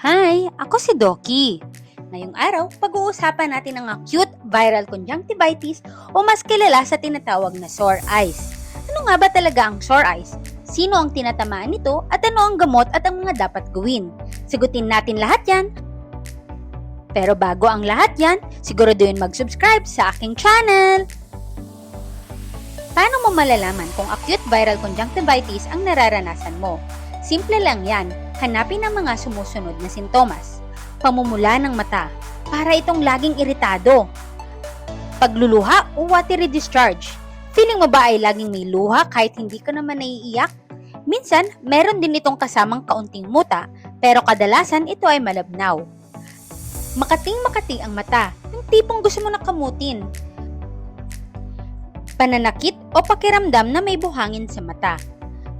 Hi, ako si Doki. Ngayong araw, pag-uusapan natin ang acute viral conjunctivitis o mas kilala sa tinatawag na sore eyes. Ano nga ba talaga ang sore eyes? Sino ang tinatamaan nito at ano ang gamot at ang mga dapat gawin? Sagutin natin lahat yan. Pero bago ang lahat yan, siguraduhin mag-subscribe sa aking channel. Paano mo malalaman kung acute viral conjunctivitis ang nararanasan mo? Simple lang yan, hanapin ang mga sumusunod na sintomas. Pamumula ng mata, para itong laging iritado. Pagluluha o watery discharge. Feeling mo ba ay laging may luha kahit hindi ka naman naiiyak? Minsan, meron din itong kasamang kaunting muta, pero kadalasan ito ay malabnaw. Makating-makati ang mata, yung tipong gusto mo nakamutin. Pananakit o pakiramdam na may buhangin sa mata.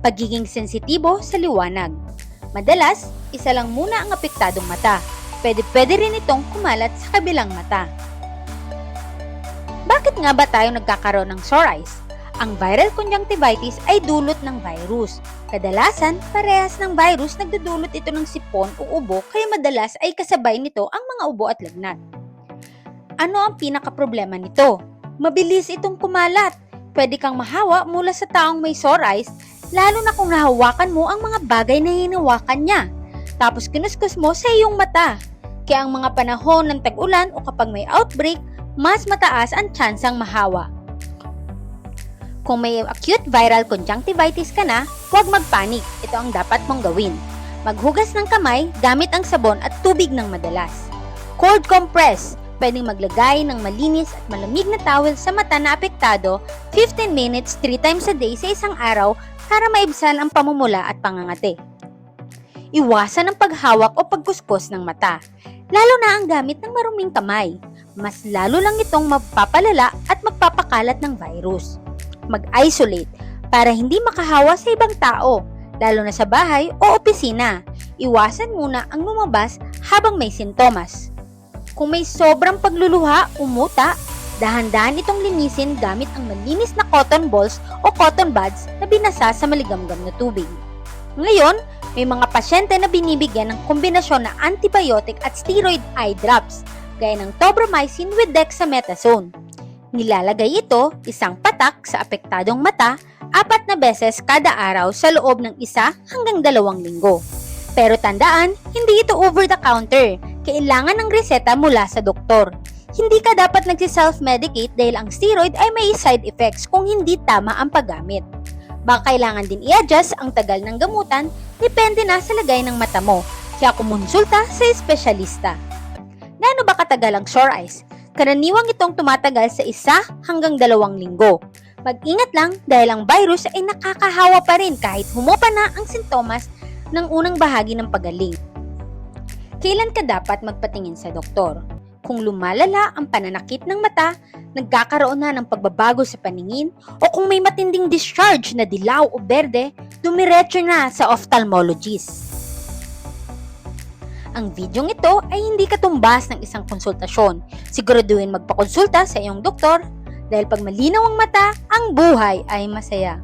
Pagiging sensitibo sa liwanag. Madalas, isa lang muna ang apektadong mata. Pwede-pwede rin itong kumalat sa kabilang mata. Bakit nga ba tayo nagkakaroon ng sore eyes? Ang viral conjunctivitis ay dulot ng virus. Kadalasan, parehas ng virus nagdudulot ito ng sipon o ubo kaya madalas ay kasabay nito ang mga ubo at lagnat. Ano ang pinaka-problema nito? Mabilis itong kumalat. Pwede kang mahawa mula sa taong may sore eyes, lalo na kung nahawakan mo ang mga bagay na hinawakan niya. Tapos kinuskus mo sa iyong mata. Kaya ang mga panahon ng tag-ulan o kapag may outbreak, mas mataas ang tsansang mahawa. Kung may acute viral conjunctivitis ka na, huwag magpanik. Ito ang dapat mong gawin. Maghugas ng kamay gamit ang sabon at tubig ng madalas. Cold compress. Pwedeng maglagay ng malinis at malamig na towel sa mata na apektado 15 minutes 3 times a day sa isang araw para maibsan ang pamumula at pangangati. Iwasan ang paghawak o pagkuskus ng mata, lalo na ang gamit ng maruming kamay. Mas lalo lang itong magpapalala at magpapakalat ng virus mag-isolate para hindi makahawa sa ibang tao, lalo na sa bahay o opisina. Iwasan muna ang lumabas habang may sintomas. Kung may sobrang pagluluha, umuta, dahan-dahan itong linisin gamit ang malinis na cotton balls o cotton buds na binasa sa maligamgam na tubig. Ngayon, may mga pasyente na binibigyan ng kombinasyon na antibiotic at steroid eye drops, gaya ng tobramycin with dexamethasone. Nilalagay ito isang patak sa apektadong mata apat na beses kada araw sa loob ng isa hanggang dalawang linggo. Pero tandaan, hindi ito over the counter. Kailangan ng reseta mula sa doktor. Hindi ka dapat nagsi-self-medicate dahil ang steroid ay may side effects kung hindi tama ang paggamit. Baka kailangan din i-adjust ang tagal ng gamutan, depende na sa lagay ng mata mo. Kaya kumonsulta sa espesyalista. Gaano ba katagal ang sore eyes? Karaniwang itong tumatagal sa isa hanggang dalawang linggo. Mag-ingat lang dahil ang virus ay nakakahawa pa rin kahit humupa na ang sintomas ng unang bahagi ng pagaling. Kailan ka dapat magpatingin sa doktor? Kung lumalala ang pananakit ng mata, nagkakaroon na ng pagbabago sa paningin, o kung may matinding discharge na dilaw o berde, dumiretso na sa ophthalmologist. Ang videong ito ay hindi katumbas ng isang konsultasyon. Siguraduhin magpakonsulta sa iyong doktor dahil pag malinaw ang mata, ang buhay ay masaya.